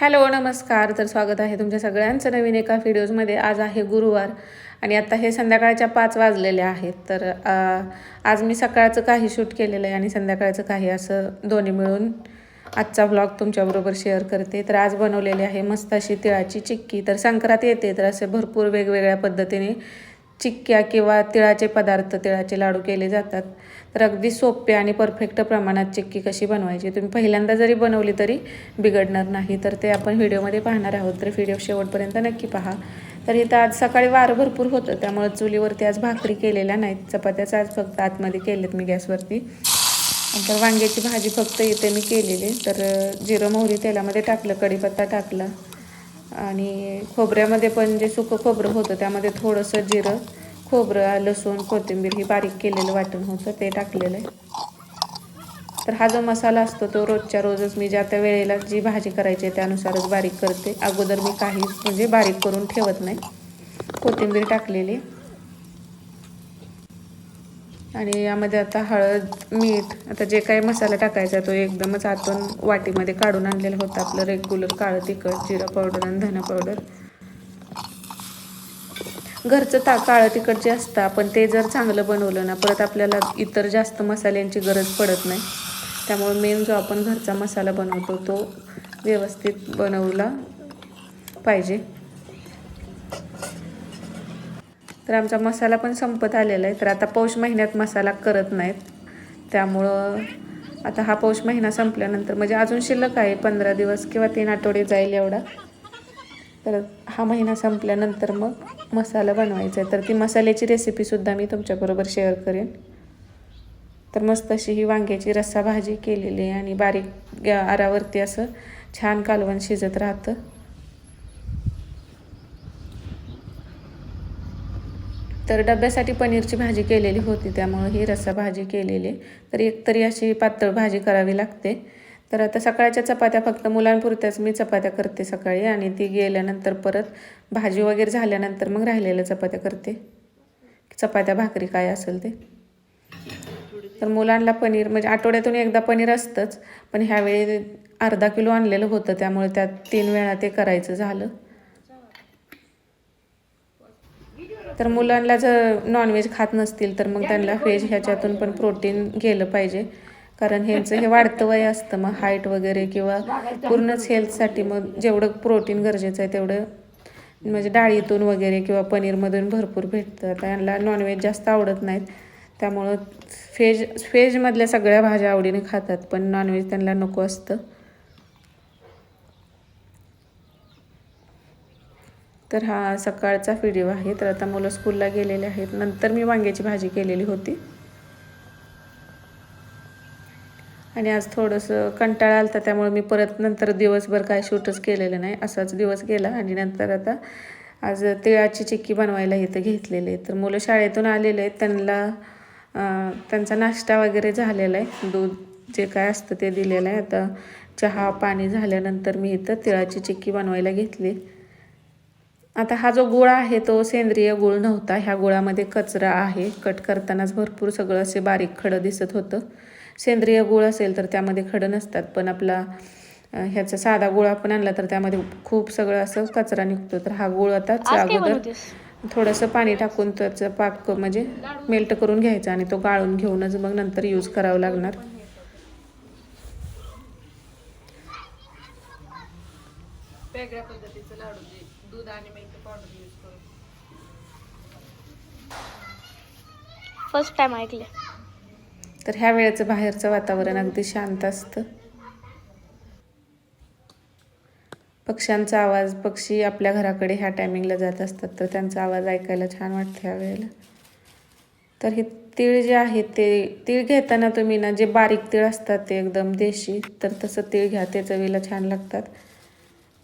Hello नमस्कार. तर स्वागत आहे तुमच्या सगळ्यांचं नवीन एका व्हिडिओजमध्ये. आज आहे गुरुवार आणि आत्ता हे संध्याकाळच्या पाच वाजलेले आहेत. तर आज मी सकाळचं काही शूट केलेलं आहे आणि संध्याकाळचं काही असं दोन्ही मिळून आजचा ब्लॉग तुमच्याबरोबर शेअर करते. तर आज बनवलेली आहे मस्त अशी तिळाची चिक्की. तर संक्रांत येते तर असे भरपूर वेगवेगळ्या पद्धतीने चिक्क्या किंवा तिळाचे पदार्थ तिळाचे लाडू केले जातात. तर अगदी सोपे आणि परफेक्ट प्रमाणात चिक्की कशी बनवायची? तुम्ही पहिल्यांदा जरी बनवली तरी बिघडणार नाही. तर ते आपण व्हिडिओमध्ये पाहणार आहोत. तर व्हिडिओ शेवटपर्यंत नक्की पहा. तर इथं आज सकाळी वारं भरपूर होतं. त्यामुळे चुलीवरती आज भाकरी केलेल्या नाहीत. चपात्याच आज फक्त आतमध्ये केलेत मी गॅसवरती. नंतर वांग्याची भाजी फक्त इथे मी केलेली. तर जिरं मोहरी तेलामध्ये टाकलं कढीपत्ता टाकला. आणि खोबऱ्यामध्ये पण जे सुकं खोबरं होतं त्यामध्ये थोडंसं जिरं खोबरं लसूण कोथिंबीर ही बारीक केलेलं वाटण होतं ते टाकलेलं आहे. तर हा जो मसाला असतो तो रोजच्या रोजच मी ज्या त्या वेळेला जी भाजी करायची आहे त्यानुसारच बारीक करते. अगोदर मी काहीच म्हणजे बारीक करून ठेवत नाही. कोथिंबीर टाकलेली. आणि यामध्ये आता हळद मीठ आता जे काही मसाला टाकायचा तो एकदमच आतून वाटीमध्ये काढून आणलेला होता. आपलं रेग्युलर काळं तिखट जिरा पावडर आणि धना पावडर घरचं ता काळं तिखट जे असतं आपण ते जर चांगलं बनवलं ना परत आपल्याला इतर जास्त मसाल्यांची गरज पडत नाही. त्यामुळे मेन जो आपण घरचा मसाला बनवतो तो व्यवस्थित बनवला पाहिजे. तर आमचा मसाला पण संपत आलेला आहे. तर आता पौष महिन्यात मसाला करत नाहीत. त्यामुळं आता हा पौष महिना संपल्यानंतर म्हणजे अजून शिल्लक आहे पंधरा दिवस किंवा तीन आठवडे जाईल एवढा. तर हा महिना संपल्यानंतर मग मसाला बनवायचा आहे. तर ती मसाल्याची रेसिपीसुद्धा मी तुमच्याबरोबर शेअर करेन. तर मस्त अशी ही वांग्याची रस्सा भाजी केलेली आहे आणि बारीक आरावरती असं छान कालवण शिजत राहतं. तर डब्यासाठी पनीरची भाजी केलेली होती त्यामुळं ही रस्सा भाजी केलेली. तर एक तरी अशी पातळ भाजी करावी लागते. तर आता सकाळच्या चपात्या फक्त मुलांपुरत्याच मी चपात्या करते सकाळी आणि ती गेल्यानंतर परत भाजी वगैरे झाल्यानंतर मग राहिलेल्या चपात्या करते. चपात्या भाकरी काय असेल ते. तर मुलांना पनीर म्हणजे आठवड्यातून एकदा पनीर असतंच पण ह्यावेळी अर्धा किलो आणलेलं होतं त्यामुळे त्यात तीन वेळा ते करायचं झालं. तर मुलांना जर नॉनव्हेज खात नसतील तर मग त्यांना व्हेज ह्याच्यातून पण प्रोटीन गेलं पाहिजे. कारण ह्यांचं हे वाढतं वय असतं. मग हाईट वगैरे किंवा पूर्णच हेल्थसाठी मग जेवढं प्रोटीन गरजेचं आहे तेवढं म्हणजे डाळीतून वगैरे किंवा पनीरमधून भरपूर भेटतं. त्यांना नॉनव्हेज जास्त आवडत नाहीत. त्यामुळं व्हेज व्हेजमधल्या सगळ्या भाज्या आवडीने खातात. पण नॉनव्हेज त्यांना नको असतं. तर हा सकाळचा व्हिडिओ आहे. तर आता मुलं स्कूलला गेलेले आहेत. नंतर मी वांग्याची भाजी केलेली होती. आणि आज थोडंसं कंटाळा आलता त्यामुळे मी परत नंतर दिवसभर काय शूटच केलेलं नाही. असाच दिवस गेला आणि नंतर आता आज तिळाची चिक्की बनवायला इथं घेतलेली आहे. तर मुलं शाळेतून आलेले आहेत. त्यांना त्यांचा नाश्ता वगैरे झालेला आहे. दूध जे काय असतं ते दिलेलं आहे. आता चहा पाणी झाल्यानंतर मी इथं तिळाची चिक्की बनवायला घेतली आता हा जो गुळ आहे तो सेंद्रिय गुळ नव्हता. ह्या गुळामध्ये कचरा आहे. कट करतानाच भरपूर सगळं असे बारीक खडं दिसत होतं. सेंद्रिय गुळ असेल तर त्यामध्ये खडं नसतात पण आपला ह्याचा साधा गुळ आपण आणला तर त्यामध्ये खूप सगळं असं कचरा निघतो. तर हा गुळ आता अगोदर थोडंसं पाणी टाकून त्याचं पाक म्हणजे मेल्ट करून घ्यायचा आणि तो गाळून घेऊनच मग नंतर यूज करावं लागणार. वेगळ्या पद्धतीचं लाडू दूध आणि मिल्क पावडर यूज करून फर्स्ट टाइम ऐकले तर ह्या वेळेचं बाहेरचं वातावरण अगदी शांत असतं. पक्ष्यांचा आवाज पक्षी आपल्या घराकडे ह्या टायमिंगला जात असतात तर त्यांचा आवाज ऐकायला छान वाटतं ह्या वेळेला. तर हे तीळ जे आहे ते तीळ घेताना तुम्ही ना जे बारीक तीळ असतात ते एकदम देशी तर तसं तीळ घ्या ते चवीला छान लागतात.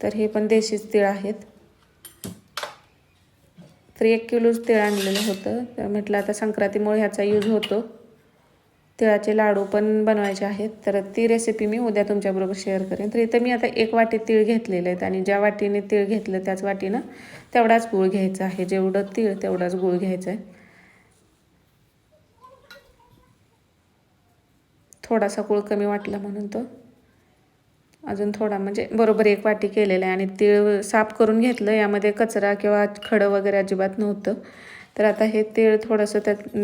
तर हे पण देशीच तीळ आहेत. तर एक किलोच तिळ आणलेलं होतं. तर म्हटलं आता संक्रांतीमुळे ह्याचा यूज होतो. तिळाचे लाडू पण बनवायचे आहेत. तर ती रेसिपी मी उद्या तुमच्याबरोबर शेअर करेन. तर इथं मी आता एक वाटी तीळ घेतलेले आहेत. आणि ज्या वाटीने तीळ घेतलं त्याच वाटीनं तेवढाच गूळ घ्यायचा आहे. जेवढं तीळ तेवढाच गूळ घ्यायचा आहे. थोडासा गूळ कमी वाटला म्हणून तो. अजून थोडा म्हणजे बरोबर एक वाटी केलेला आहे आणि तीळ साफ करून घेतलं. यामध्ये कचरा किंवा खडं वगैरे अजिबात नव्हतं. तर आता हे तीळ थोडंसं त्यात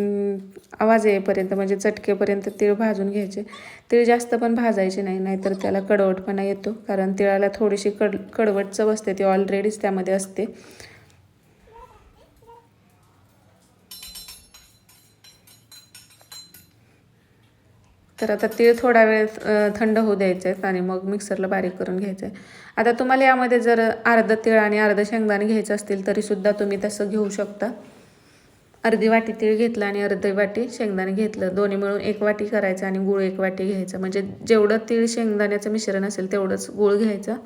आवाज येईपर्यंत म्हणजे चटकेपर्यंत तीळ भाजून घ्यायचे. तीळ जास्त पण भाजायचे नाही नाहीतर त्याला कडवटपणा येतो. कारण तिळाला थोडीशी कड कडवट चव असते ती ऑलरेडीच त्यामध्ये असते. तर आता तीळ थोडा वेळ थंड होऊ द्यायचे आहेत आणि मग मिक्सरला बारीक करून घ्यायचं आहे आता तुम्हाला यामध्ये जर अर्ध तीळ आणि अर्ध शेंगदाणे घ्यायचं असतील तरीसुद्धा तुम्ही तसं घेऊ शकता. अर्धी वाटी तीळ घेतलं आणि अर्धी वाटी शेंगदाणे घेतलं. दोन्ही मिळून एक वाटी करायचं आणि गूळ एक वाटी घ्यायचं. म्हणजे जेवढं तीळ शेंगदाण्याचं मिश्रण असेल तेवढंच गूळ घ्यायचं.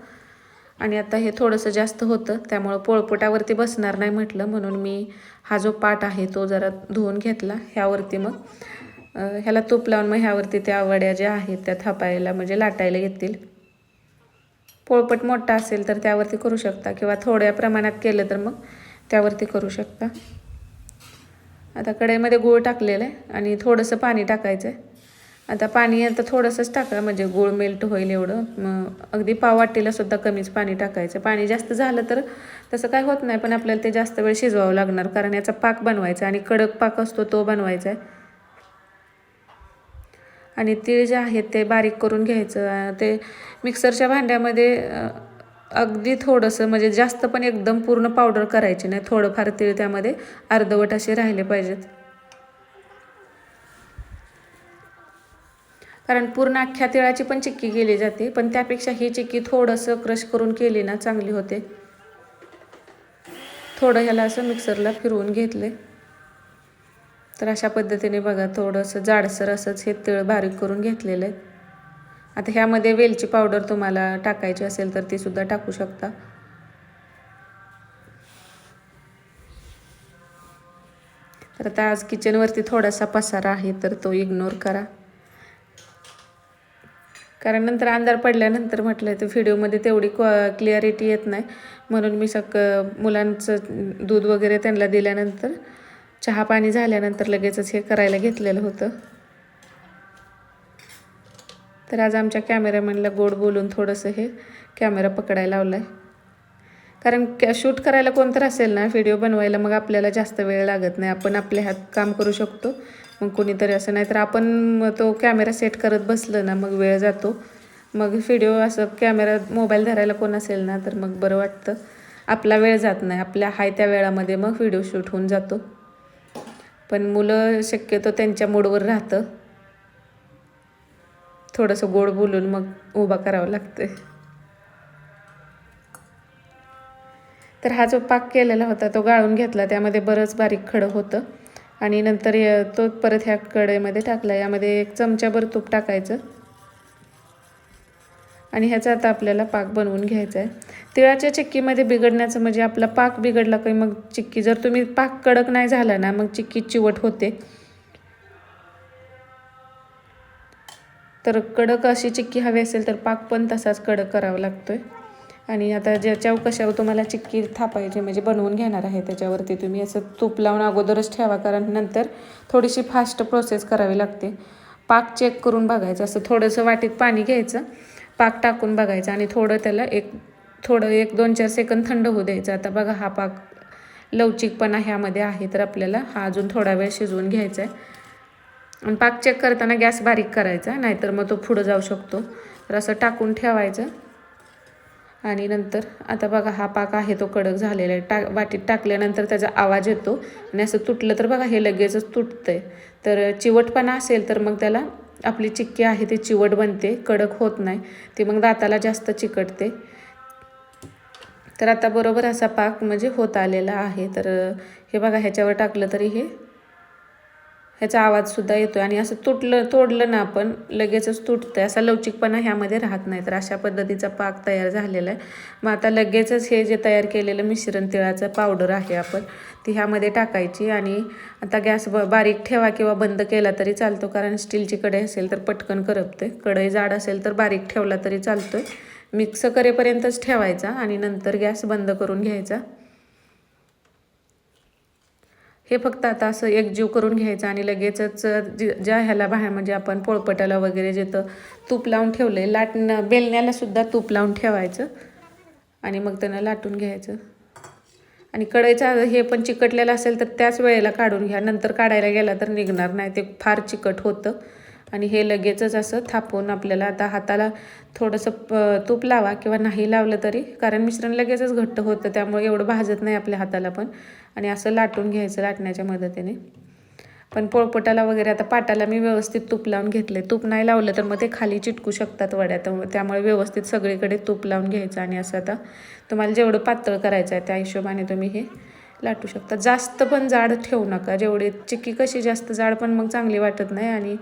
आणि आता हे थोडंसं जास्त होतं त्यामुळं पोळपोटावरती बसणार नाही म्हटलं. म्हणून मी हा जो पाट आहे तो जरा धुवून घेतला. ह्यावरती मग ह्याला तूप लावून मग ह्यावरती त्या वड्या ज्या आहेत त्या थापायला म्हणजे लाटायला येतील पोळपट मोठा असेल तर त्यावरती करू शकता किंवा थोड्या प्रमाणात केलं तर मग त्यावरती करू शकता. आता कढईमध्ये गूळ टाकलेलं आहे आणि थोडंसं पाणी टाकायचं आहे. आता पाणी आता थोडंसंच टाका म्हणजे गूळ मेल्ट होईल एवढं. मग अगदी पाव वाटीला सुद्धा कमीच पाणी टाकायचं. पाणी जास्त झालं तर तसं काय होत नाही पण आपल्याला ते जास्त वेळ शिजवावं लागणार कारण याचा पाक बनवायचा आणि कडक पाक असतो तो बनवायचा आहे. आणि तीळ जे आहेत ते बारीक करून घ्यायचं. ते मिक्सरच्या भांड्यामध्ये अगदी थोडंसं म्हणजे जास्त पण एकदम पूर्ण पावडर करायची नाही. थोडंफार तीळ त्यामध्ये अर्धवट असे राहिले पाहिजेत. कारण पूर्ण अख्ख्या तिळाची पण चिक्की केली जाते पण त्यापेक्षा ही चिक्की थोडंसं क्रश करून केली ना चांगली होते. थोडं ह्याला असं मिक्सरला फिरवून घेतले तर अशा पद्धतीने बघा थोडंसं जाडसर असंच हे तिळ बारीक करून घेतलेलं आहे. आता ह्यामध्ये वेलची पावडर तुम्हाला टाकायची असेल तर ती सुद्धा टाकू शकता. तर आता आज किचनवरती थोडासा पसारा आहे तर तो इग्नोर करा. कारण नंतर अंधार पडल्यानंतर म्हटलं तर व्हिडिओमध्ये तेवढी क्वा क्लिअरिटी येत नाही. म्हणून मी सक मुलांचं दूध वगैरे त्यांना दिल्यानंतर चहा पाणी झाल्यानंतर लगेचच हे करायला घेतलेलं होतं. तर आज आमच्या कॅमेरामॅनला गोड बोलून थोडंसं हे कॅमेरा पकडायला लावला आहे कारण कॅ शूट करायला कोणतर असेल ना व्हिडिओ बनवायला मग आपल्याला जास्त वेळ लागत नाही. आपण आपल्या हात काम करू शकतो. मग कोणीतरी असं नाही तर आपण मग तो कॅमेरा सेट करत बसलं ना मग वेळ जातो. मग व्हिडिओ असं कॅमेरा मोबाईल धरायला कोण असेल ना तर मग बरं वाटतं. आपला वेळ जात नाही. आपल्या हाय त्या वेळामध्ये मग व्हिडिओ शूट होऊन जातो. पण मुलं शक्यतो त्यांच्या मूडवर राहतं. थोडंसं गोड बोलून मग उभा करावं लागतं तर हा जो पाक केलेला होता तो गाळून घेतला. त्यामध्ये बरंच बारीक खडं होतं. आणि नंतर तो परत ह्या कडेमध्ये टाकला. यामध्ये एक चमच्याभर तूप टाकायचं. आणि ह्याचा आता आपल्याला पाक बनवून घ्यायचा आहे. तिळाच्या चिक्कीमध्ये बिघडण्याचं म्हणजे आपला पाक बिघडला काही मग चिक्की जर तुम्ही पाक कडक नाही झाला ना मग चिक्की चिवट होते. तर कडक अशी चिक्की हवी असेल तर पाक पण तसाच कडक करावा आहे आणि आता ज्याच्यावर कशावर तुम्हाला चिक्की थापायची म्हणजे बनवून घेणार आहे त्याच्यावरती तुम्ही असं तूप लावून अगोदरच ठेवा कारण नंतर थोडीशी फास्ट प्रोसेस करावी लागते. पाक चेक करून बघायचं असं थोडंसं वाटीत पाणी घ्यायचं. पाक टाकून बघायचा आणि थोडं त्याला एक थोडं एक दोन चार सेकंद थंड होऊ द्यायचं. आता बघा हा पाक लवचिकपणा ह्यामध्ये आहे तर आपल्याला हा अजून थोडा वेळ शिजवून घ्यायचा आहे आणि पाक चेक करताना गॅस बारीक करायचा नाहीतर मग तो पुढं जाऊ शकतो. तर असं टाकून ठेवायचं. आणि नंतर आता बघा हा पाक आहे तो कडक झालेला आहे. टा वाटीत टाकल्यानंतर त्याचा आवाज येतो. आणि असं तुटलं तर बघा हे लगेचच तुटतंय. तर चिवटपणा असेल तर मग त्याला आपली चिक्की आहे ती चिवट बनते कडक होत नाही. ती मग दाताला जास्त चिकटते. तर आता बरोबर असा पाक म्हणजे होत आलेला आहे. तर हे बघा ह्याच्यावर टाकलं तरी हे ह्याचा आवाजसुद्धा येतो आणि असं तुटलं तोडलं ना आपण लगेचच तुटतं असा लवचिकपणा ह्यामध्ये राहत नाही. तर अशा पद्धतीचा पाक तयार झालेला आहे. मग आता लगेचच हे जे तयार केलेलं मिश्रण तिळाचं पावडर आहे आपण ती ह्यामध्ये टाकायची आणि आता गॅस ब बारीक ठेवा किंवा बंद केला तरी चालतो. कारण स्टीलची कढई असेल तर पटकन करपते कढई जाड असेल तर बारीक ठेवला तरी चालतोय. मिक्स करेपर्यंतच ठेवायचा आणि नंतर गॅस बंद करून घ्यायचा. हे फक्त आता असं एकजीव करून घ्यायचं आणि लगेचच ज ज्या ह्याला बाहेर म्हणजे आपण पोळपटाला वगैरे जिथं तूप लावून ठेवलं आहे लाटणं बेलण्याला सुद्धा तूप लावून ठेवायचं आणि मग त्यानं लाटून घ्यायचं. आणि कढईचा हे पण चिकटलेलं असेल तर त्याच वेळेला काढून घ्या नंतर काढायला गेला तर निघणार नाही ते फार चिकट होतं. आणि हे लगेचच असं थापून आपल्याला आता हाताला थोडंसं प तूप लावा किंवा नाही लावलं तरी कारण मिश्रण लगेचच घट्ट होतं त्यामुळे एवढं भाजत नाही आपल्या हाताला पण. आणि असं लाटून घ्यायचं लाटण्याच्या मदतीने. पण पोळपटाला वगैरे आता पाटाला मी व्यवस्थित तूप लावून घेतले तूप नाही लावलं तर मग ते खाली चिटकू शकतात वड्या. त्यामुळे त्यामुळे व्यवस्थित सगळीकडे तूप लावून घ्यायचं आणि असं आता तुम्हाला जेवढं पातळ करायचं आहे त्या हिशोबाने तुम्ही हे लाटू शकता. जास्त पण जाड ठेवू नका. जेवढी चिक्की कशी जास्त जाड पण मग चांगली वाटत नाही आणि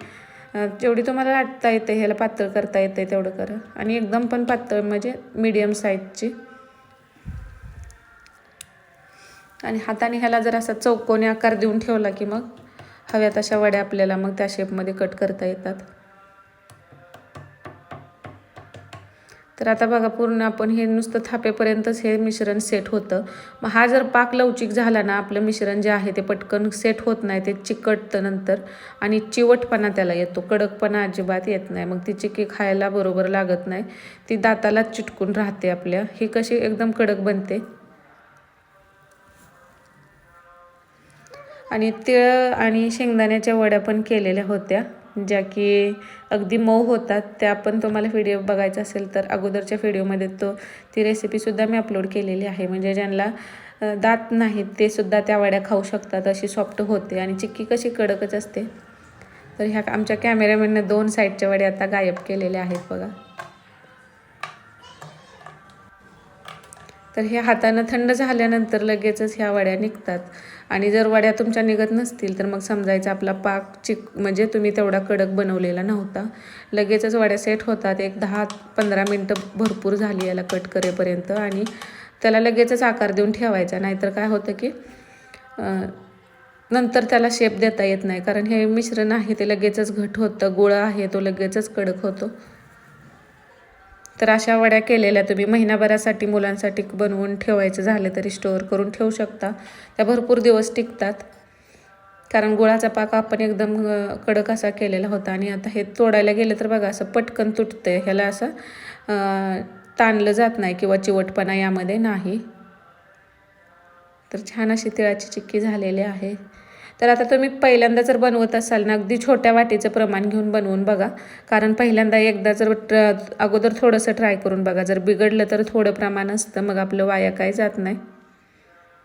जेवढी तुम्हाला लाटता येते ह्याला पातळ करता येते तेवढं करा आणि एकदम पण पातळ म्हणजे मीडियम साईजची आणि हाताने ह्याला जर असा चौकोनी आकार देऊन ठेवला की मग हव्या तशा वड्या आपल्याला मग त्या शेपमध्ये कट करता येतात. तर आता बघा पूर्ण आपण हे नुसतं थापेपर्यंतच हे मिश्रण सेट होतं. मग हा जर पाक लवचिक झाला ना आपलं मिश्रण जे आहे ते पटकन सेट होत नाही ते चिकटतं नंतर आणि चिवटपणा त्याला येतो. कडकपणा अजिबात येत नाही. मग ती चिकी खायला बरोबर लागत नाही. ती दाताला चिटकून राहते आपल्या. ही कशी एकदम कडक बनते. आणि तिळ आणि शेंगदाण्याच्या वड्या पण केलेल्या होत्या. ज्या की अगदी मऊ होतात त्या पण तुम्हाला व्हिडिओ बघायचा असेल तर अगोदरच्या व्हिडिओमध्ये तो ती रेसिपीसुद्धा मी अपलोड केलेली आहे. म्हणजे ज्यांना दात नाहीत ते सुद्धा त्या वड्या खाऊ शकतात अशी सॉफ्ट होते आणि चिक्की कशी कडकच असते. तर ह्या आमच्या कॅमेरामॅनने दोन साईडच्या वड्या आता गायब केलेल्या आहेत बघा. तर हे हातानं थंड झाल्यानंतर लगेचच ह्या वड्या निघतात. आणि जर वड्या तुमच्या निघत नसतील तर मग समजायचं आपला पाक चिक म्हणजे तुम्ही तेवढा कडक बनवलेला नव्हता. लगेचच वड्या सेट होतात. एक दहा पंधरा मिनटं भरपूर झाली याला कट करेपर्यंत. आणि त्याला लगेचच आकार देऊन ठेवायचा. नाहीतर काय होतं की नंतर त्याला शेप देता येत नाही. कारण हे मिश्रण आहे ते लगेचच घट होतं गोळा आहे तो लगेचच कडक होतो. तर अशा वड्या केलेल्या तुम्ही महिनाभरासाठी मुलांसाठी बनवून ठेवायचं झालं तरी स्टोअर करून ठेवू शकता. त्या भरपूर दिवस टिकतात. कारण गुळाचा पाक आपण एकदम कडक असा केलेला होता आणि आता हे तोडायला गेलं तर बघा असं पटकन तुटतंय. ह्याला असं ताणलं जात नाही किंवा चिवटपणा यामध्ये नाही. तर छान अशी तिळाची चिक्की झालेली आहे. तर आता तुम्ही पहिल्यांदा जर बनवत असाल ना अगदी छोट्या वाटीचं प्रमाण घेऊन बनवून बघा. कारण पहिल्यांदा एकदा जर ट्र अगोदर थोडंसं ट्राय करून बघा. जर बिघडलं तर थोडं प्रमाण असतं मग आपलं वाया काही जात नाही.